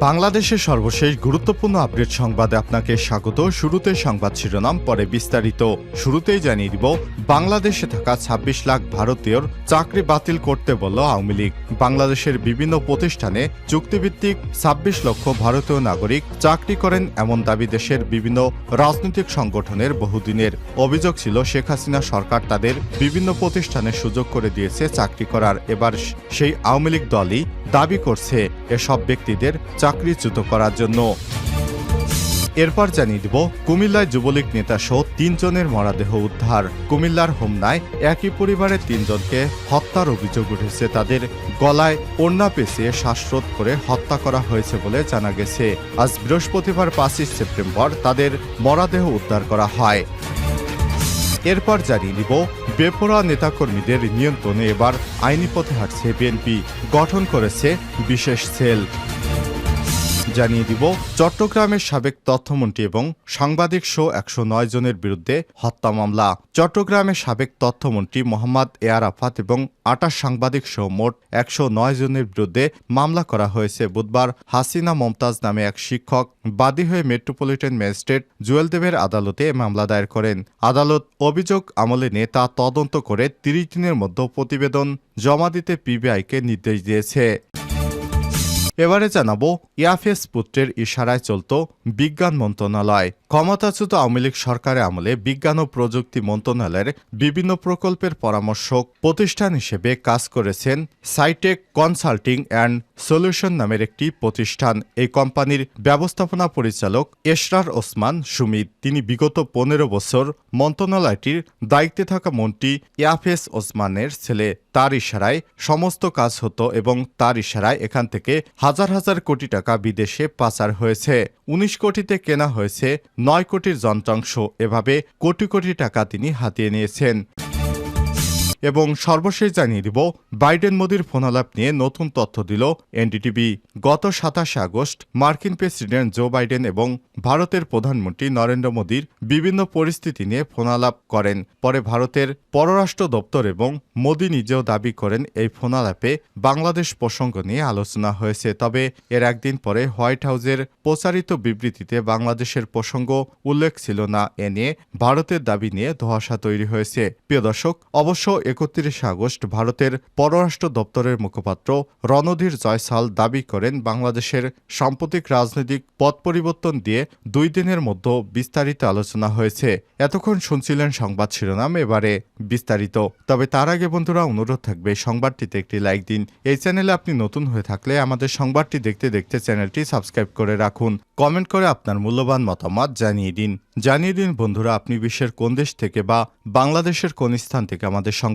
বাংলাদেশের সর্বশেষ গুরুত্বপূর্ণ আপডেট সংবাদে আপনাকে স্বাগত। শুরুতে সংবাদ শিরোনাম, পরে বিস্তারিত। শুরুতেই জানিয়ে দিব, বাংলাদেশে থাকা ২৬ লাখ ভারতীয়র চাকরি বাতিল করতে বলল আওয়ামী লীগ। বাংলাদেশের বিভিন্ন প্রতিষ্ঠানে চুক্তিভিত্তিক ২৬ লক্ষ ভারতীয় নাগরিক চাকরি করেন এমন দাবি দেশের বিভিন্ন রাজনৈতিক সংগঠনের বহুদিনের অভিযোগ ছিল, শেখ হাসিনা সরকার তাদের বিভিন্ন প্রতিষ্ঠানে সুযোগ করে দিয়েছে চাকরি করার। এবার সেই আওয়ামী লীগ দলই দাবি করছে, এসব ব্যক্তিদের চাকরিচ্যুত করার জন্য। এরপর জানিয়ে দিব, কুমিল্লায় যুবলীগ নেতা সহ তিনজনের মরাদেহ উদ্ধার। কুমিল্লার হোমনায় একই পরিবারের তিনজনকে হত্যার অভিযোগ উঠেছে। তাদের গলায় ওড়না পেঁচিয়ে শ্বাসরোধ করে হত্যা করা হয়েছে বলে জানা গেছে। আজ বৃহস্পতিবার পাঁচই সেপ্টেম্বর তাদের মরাদেহ উদ্ধার করা হয়। এরপর জানিয়ে দিব, বেপরোয়া নেতাকর্মীদের নিয়ন্ত্রণে এবার আইনি পথে হাঁটছে বিএনপি। গঠন করেছে বিশেষ সেল। জানিয়ে দিব, চট্টগ্রামের সাবেক তথ্যমন্ত্রী এবং সাংবাদিক শো একশো নয় জনের বিরুদ্ধে হত্যা মামলা। চট্টগ্রামের সাবেক তথ্যমন্ত্রী মোহাম্মদ এ আরাফাত এবং আটাশ সাংবাদিক সহ মোট একশো নয় জনের বিরুদ্ধে মামলা করা হয়েছে। বুধবার হাসিনা মমতাজ নামে এক শিক্ষক বাদী হয়ে মেট্রোপলিটন ম্যাজিস্ট্রেট জুয়েল দেবের আদালতে মামলা দায়ের করেন। আদালত অভিযোগ আমলে নিয়ে তা তদন্ত করে তিরিশ দিনের মধ্যে প্রতিবেদন জমা দিতে পিবিআইকে নির্দেশ দিয়েছে। এবারে জানাব, ইয়াফেস পুত্রের ইশারায় চলত বিজ্ঞান মন্ত্রণালয়। ক্ষমতাচ্যুত আওয়ামী লীগ সরকারের আমলে বিজ্ঞান ও প্রযুক্তি মন্ত্রণালয়ের বিভিন্ন প্রকল্পের পরামর্শক প্রতিষ্ঠান হিসেবে কাজ করেছেন সাইটেক কনসাল্টিং অ্যান্ড সলিউশন নামের একটি প্রতিষ্ঠান। এই কোম্পানির ব্যবস্থাপনা পরিচালক এশরার ওসমান সুমিত। তিনি বিগত পনেরো বছর মন্ত্রণালয়টির দায়িত্বে থাকা মন্ত্রী ইয়াফেস ওসমানের ছেলে। তার ইশারায় সমস্ত কাজ হতো এবং তার ইশারায় এখান থেকে হাজার হাজার কোটি টাকা বিদেশে পাচার হয়েছে। উনিশ কোটিতে কেনা হয়েছে নয় কোটির যন্ত্রাংশ। এভাবে কোটি কোটি টাকা তিনি হাতিয়ে নিয়েছেন। এবং সর্বশেষ জানিয়ে দিব, বাইডেন মোদির ফোনালাপ নিয়ে নতুন তথ্য দিল এনডিটিভি। গত সাতাশে আগস্ট, মার্কিন প্রেসিডেন্ট জো বাইডেন এবং ভারতের প্রধানমন্ত্রী নরেন্দ্র মোদীর বিভিন্ন পরিস্থিতি নিয়ে ফোনালাপ করেন। পরে ভারতের পররাষ্ট্র দপ্তর এবং মোদী নিজেও দাবি করেন এই ফোনালাপে বাংলাদেশ প্রসঙ্গ নিয়ে আলোচনা হয়েছে। তবে এর একদিন পরে হোয়াইট হাউসের প্রচারিত বিবৃতিতে বাংলাদেশের প্রসঙ্গ উল্লেখ ছিল না। এ নিয়ে ভারতের দাবি নিয়ে ধোঁয়াশা তৈরি হয়েছে। প্রিয় দর্শক, অবশ্য একত্রিশে আগস্ট ভারতের পররাষ্ট্র দপ্তরের মুখপাত্র রণধীর জয়সাল দাবি করেন, বাংলাদেশের সাম্প্রতিক রাজনৈতিক পথ পরিবর্তন দিয়ে দুই দিনের মধ্যে বিস্তারিত আলোচনা হয়েছে। এতক্ষণ শুনছিলেন সংবাদ শিরোনাম, এবারে বিস্তারিত। তবে তার আগে বন্ধুরা, অনুরোধ থাকবে সংবাদটিতে একটি লাইক দিন। এই চ্যানেলে আপনি নতুন হয়ে থাকলে আমাদের সংবাদটি দেখতে দেখতে চ্যানেলটি সাবস্ক্রাইব করে রাখুন। কমেন্ট করে আপনার মূল্যবান মতামত জানিয়ে দিন। জানিয়ে দিন বন্ধুরা, আপনি বিশ্বের কোন দেশ থেকে বা বাংলাদেশের কোন স্থান থেকে আমাদের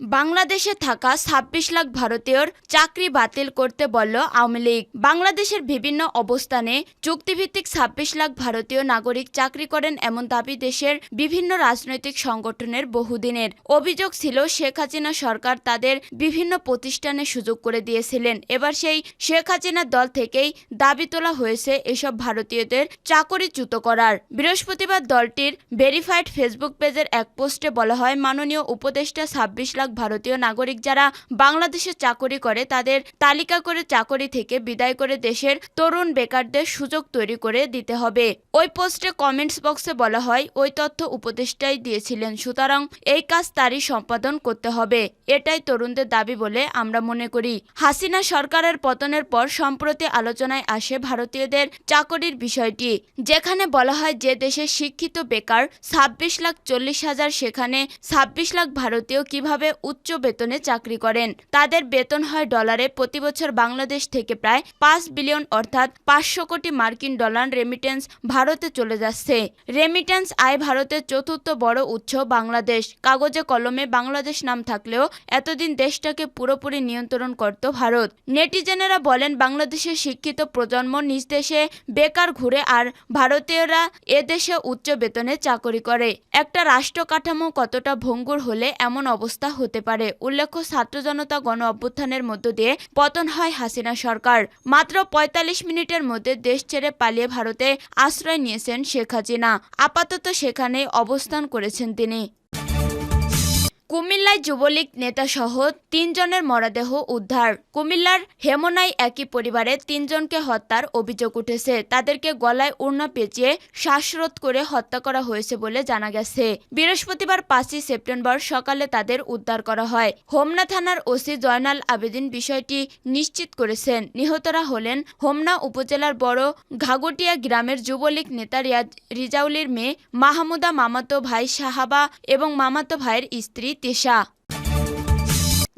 বাংলাদেশে থাকা ছাব্বিশ লাখ ভারতীয়র চাকরি বাতিল করতে বলল আওয়ামী লীগ। বাংলাদেশের বিভিন্ন অবস্থানে চুক্তিভিত্তিক ছাব্বিশ লাখ ভারতীয় নাগরিক চাকরি করেন এমন দাবি দেশের বিভিন্ন রাজনৈতিক সংগঠনের বহুদিনের। অভিযোগ ছিল, শেখ হাসিনা সরকার তাদের বিভিন্ন প্রতিষ্ঠানে সুযোগ করে দিয়েছিলেন। এবার সেই শেখ হাসিনার দল থেকেই দাবি তোলা হয়েছে এসব ভারতীয়দের চাকরিচ্যুত করার। বৃহস্পতিবার দলটির ভেরিফাইড ফেসবুক পেজের এক পোস্টে বলা হয়, মাননীয় উপদেষ্টা ছাব্বিশ লাখ ভারতীয় নাগরিক যারা বাংলাদেশে চাকরি করে, তাদের তালিকা করে চাকরি থেকে বিদায় করে দেশের তরুণ বেকারদের সুযোগ তৈরি করে দিতে হবে। ওই পোস্টে কমেন্টস বক্সে বলা হয়, ওই তথ্য উপদেষ্টাই দিয়েছিলেন, সুতরাং এই কাজ তারই সম্পাদন করতে হবে। এটাই তরুণদের দাবি বলে আমরা মনে করি। হাসিনা সরকারের পতনের পর সম্প্রতি আলোচনায় আসে ভারতীয়দের চাকরির বিষয়টি, যেখানে বলা হয়, যে দেশে শিক্ষিত বেকার ছাব্বিশ লাখ চল্লিশ হাজার, সেখানে ছাব্বিশ লাখ ভারতীয় কীভাবে উচ্চ বেতনে চাকরি করেন। তাদের বেতন হয় ডলারে। প্রতি বছর বাংলাদেশ থেকে প্রায় পাঁচ বিলিয়ন অর্থাৎ পাঁচশো কোটি মার্কিন ডলার রেমিটেন্স ভারতে চলে যাচ্ছে। রেমিটেন্স আয় ভারতের চতুর্থ বড় উৎস বাংলাদেশ। কাগজে কলমে বাংলাদেশ নাম থাকলেও এতদিন দেশটাকে পুরোপুরি নিয়ন্ত্রণ করত ভারত। নেটিজেনেরা বলেন, বাংলাদেশের শিক্ষিত প্রজন্ম নিজ দেশে বেকার ঘুরে আর ভারতীয়রা এদেশে উচ্চ বেতনে চাকরি করে। একটা রাষ্ট্র কাঠামো কতটা ভঙ্গুর হলে এমন অবস্থা হতে পারে। উল্লেখ্য, ছাত্র জনতা গণ অভ্যুত্থানের মধ্য দিয়ে পতন হয় হাসিনা সরকার। মাত্র ৪৫ মিনিটের মধ্যে দেশ ছেড়ে পালিয়ে ভারতে আশ্রয় নিয়েছেন শেখ হাসিনা। আপাতত সেখানে অবস্থান করেছেন তিনি। কুমিল্লায় যুবলীগ নেতাসহ তিনজনের মরদেহ উদ্ধার। কুমিল্লার হেমনাই একই পরিবারের তিনজনকে হত্যার অভিযোগ উঠেছে। তাদেরকে গলায় উড়না পেঁচিয়ে শ্বাসরোধ করে হত্যা করা হয়েছে বলে জানা গেছে। বৃহস্পতিবার পাঁচই সেপ্টেম্বর সকালে তাদের উদ্ধার করা হয়। হোমনা থানার ওসি জয়নাল আবেদিন বিষয়টি নিশ্চিত করেছেন। নিহতরা হলেন হোমনা উপজেলার বড় ঘাগটিয়া গ্রামের যুবলীগ নেতা রিয়াজ- রিজাউলির মেয়ে মাহমুদা মামাতো ভাই সাহাবা এবং মামাতো ভাইয়ের স্ত্রী Git yaşa.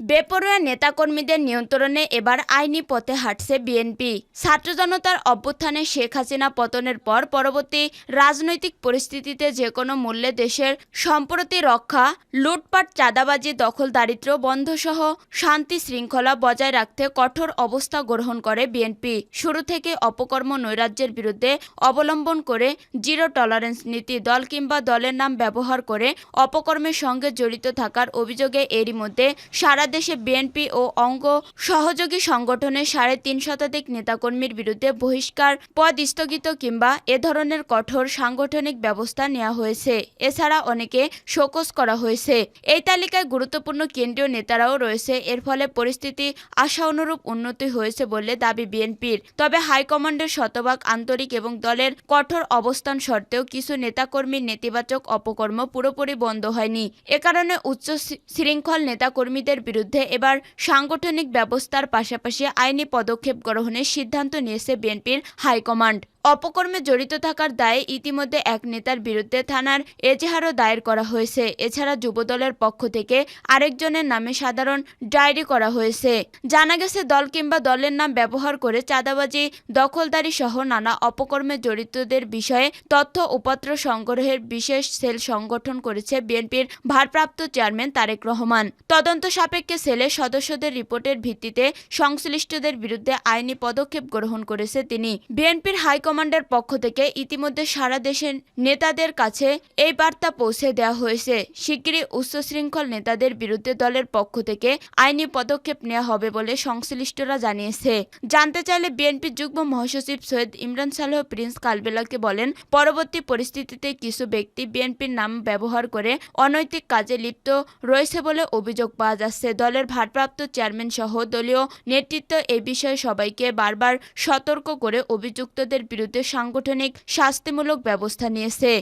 বেপরোয়া নেতাকর্মীদের নিয়ন্ত্রণে এবার আইনি পথে হাঁটছে বিএনপি। ছাত্র জনতার অভ্যুত্থানে শেখ হাসিনা পতনের পর পরবর্তী রাজনৈতিক পরিস্থিতিতে যে কোনো মূল্যে দেশের সম্প্রতি রক্ষা, লুটপাট, চাঁদাবাজি দখল দারিদ্র বন্ধসহ শান্তি শৃঙ্খলা বজায় রাখতে কঠোর অবস্থা গ্রহণ করে বিএনপি। শুরু থেকে অপকর্ম নৈরাজ্যের বিরুদ্ধে অবলম্বন করে জিরো টলারেন্স নীতি দল কিংবা দলের নাম ব্যবহার করে অপকর্মের সঙ্গে জড়িত থাকার অভিযোগে এরই মধ্যে সারা দেশে বিএনপি ও অঙ্গ সহযোগী সংগঠনের সাড়ে তিন শতাধিক নেতাকর্মীর বিরুদ্ধে বহিষ্কার পদ স্থগিত কিংবা এ ধরনের কঠোর সাংগঠনিক ব্যবস্থা নেওয়া হয়েছে। এছাড়া অনেকে শোকজ করা হয়েছে। এই তালিকায় গুরুত্বপূর্ণ কেন্দ্রীয় নেতারাও রয়েছে। এর ফলে পরিস্থিতি আশা অনুরূপ উন্নতি হয়েছে বলে দাবি বিএনপির। তবে হাইকমান্ডের শতভাগ আন্তরিক এবং দলের কঠোর অবস্থান সত্ত্বেও কিছু নেতাকর্মীর নেতিবাচক অপকর্ম পুরোপুরি বন্ধ হয়নি। এ কারণে উচ্চ শৃঙ্খল নেতাকর্মীদের বিরুদ্ধে এবার সাংগঠনিক ব্যবস্থার পাশাপাশি আইনি পদক্ষেপ গ্রহণের সিদ্ধান্ত নিয়েছে বিএনপির হাইকমান্ড। অপকর্মে জড়িত থাকার দায়ে ইতিমধ্যে এক নেতার বিরুদ্ধে থানার এজাহারও দায়ের করা হয়েছে। এছাড়া যুবদলের পক্ষ থেকে আরেকজনের নামে সাধারণ ডায়েরি করা হয়েছে। জানা গেছে, দল কিংবা দলের নাম ব্যবহার করে চাঁদাবাজি, দখলদারি সহ নানা অপকর্মে জড়িতদের বিষয়ে তথ্য উপাত্র সংগ্রহের বিশেষ সেল সংগঠন করেছে বিএনপির ভারপ্রাপ্ত চেয়ারম্যান তারেক রহমান। তদন্ত সাপেক্ষে সেলের সদস্যদের রিপোর্টের ভিত্তিতে সংশ্লিষ্টদের বিরুদ্ধে আইনি পদক্ষেপ গ্রহণ করেছে তিনি। বিএনপির হাইকমান্ডের পক্ষ থেকে ইতিমধ্যে সারা দেশের নেতাদের কাছে এই বার্তা পৌঁছে দেওয়া হয়েছে। শিগগিরই উচ্চশৃঙ্খল নেতাদের বিরুদ্ধে দলের পক্ষ থেকে আইনি পদক্ষেপ নেওয়া হবে বলে সংশ্লিষ্টরা জানিয়েছে। জানতে চাইলে বিএনপির যুগ্ম মহাসচিব সৈয়দ ইমরান সালেহ প্রিন্স কালবেলাকে বলেন, পরবর্তী পরিস্থিতিতে কিছু ব্যক্তি বিএনপির নাম ব্যবহার করে অনৈতিক কাজে লিপ্ত রয়েছে বলে অভিযোগ পাওয়া যাচ্ছে। দলের ভারপ্রাপ্ত চেয়ারম্যান সহ দলীয় নেতৃত্ব এ বিষয়ে সবাইকে বারবার সতর্ক করে অভিযুক্তদের বিরুদ্ধে সাংগঠনিক শাস্তিমূলক ব্যবস্থা নিয়েছে।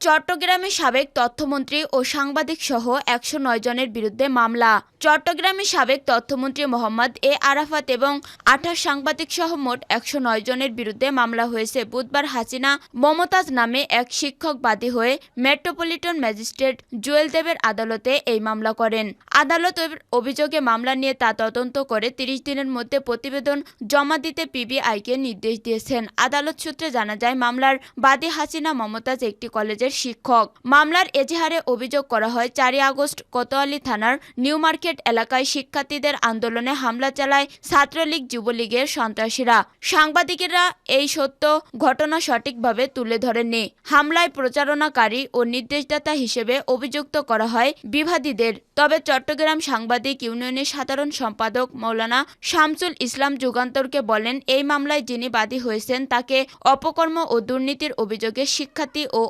চট্টগ্রামে সাবেক তথ্যমন্ত্রী ও সাংবাদিক সহ একশো নয় জনের বিরুদ্ধে মামলা। চট্টগ্রামে সাবেক তথ্যমন্ত্রী মোহাম্মদ এ আরাফাত এবং আঠাশ সাংবাদিক সহ মোট একশো নয় জনের বিরুদ্ধে মামলা হয়েছে বুধবার হাসিনা মমতাজ নামে এক শিক্ষক বাদী হয়ে মেট্রোপলিটন ম্যাজিস্ট্রেট জুয়েল দেবের আদালতে এই মামলা করেন। আদালতের অভিযোগে মামলা নিয়ে তা তদন্ত করে তিরিশ দিনের মধ্যে প্রতিবেদন জমা দিতে পিবিআইকে নির্দেশ দিয়েছেন। আদালত সূত্রে জানা যায়, মামলার বাদী হাসিনা মমতাজ একটি কলেজের শিক্ষক। মামলার এজাহারে অভিযোগ করা হয়, চারই আগস্ট কোতোয়ালি থানার নিউ মার্কেট এলাকায় শিক্ষার্থীদের আন্দোলনে হামলা চালায় ছাত্রলীগ যুবলীগের সন্ত্রাসীরা। সাংবাদিকেরা এই সত্য ঘটনা সঠিকভাবে তুলে ধরেননি। হামলায় প্রচারণাকারী ও নির্দেশদাতা হিসেবে অভিযুক্ত করা হয় বিভাদীদের তবে চট্টগ্রাম সাংবাদিক ইউনিয়নের সাধারণ সম্পাদক মৌলানা শামসুল ইসলাম যুগান্তরকে বলেন, এই মামলায় যিনি বাদী হয়েছেন, তাকে অপকর্ম ও দুর্নীতির অভিযোগে শিক্ষার্থী ও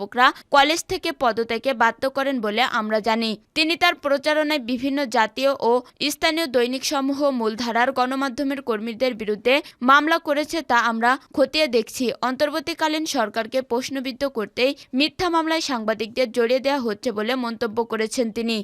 অভিভাবকরা কলেজ থেকে পদত্যাগে বাধ্য করেন বলে আমরা জানি। তিনি তার প্রচারণায় বিভিন্ন জাতীয় ও স্থানীয় দৈনিক সমূহ মূলধারার গণমাধ্যমের কর্মীদের বিরুদ্ধে মামলা করেছে তা আমরা খতিয়ে দেখছি। অন্তর্বর্তীকালীন সরকারকে প্রশ্নবিদ্ধ করতেই মিথ্যা মামলায় সাংবাদিকদের জড়িয়ে দেওয়া হচ্ছে বলে মন্তব্য করেছেন তিনি।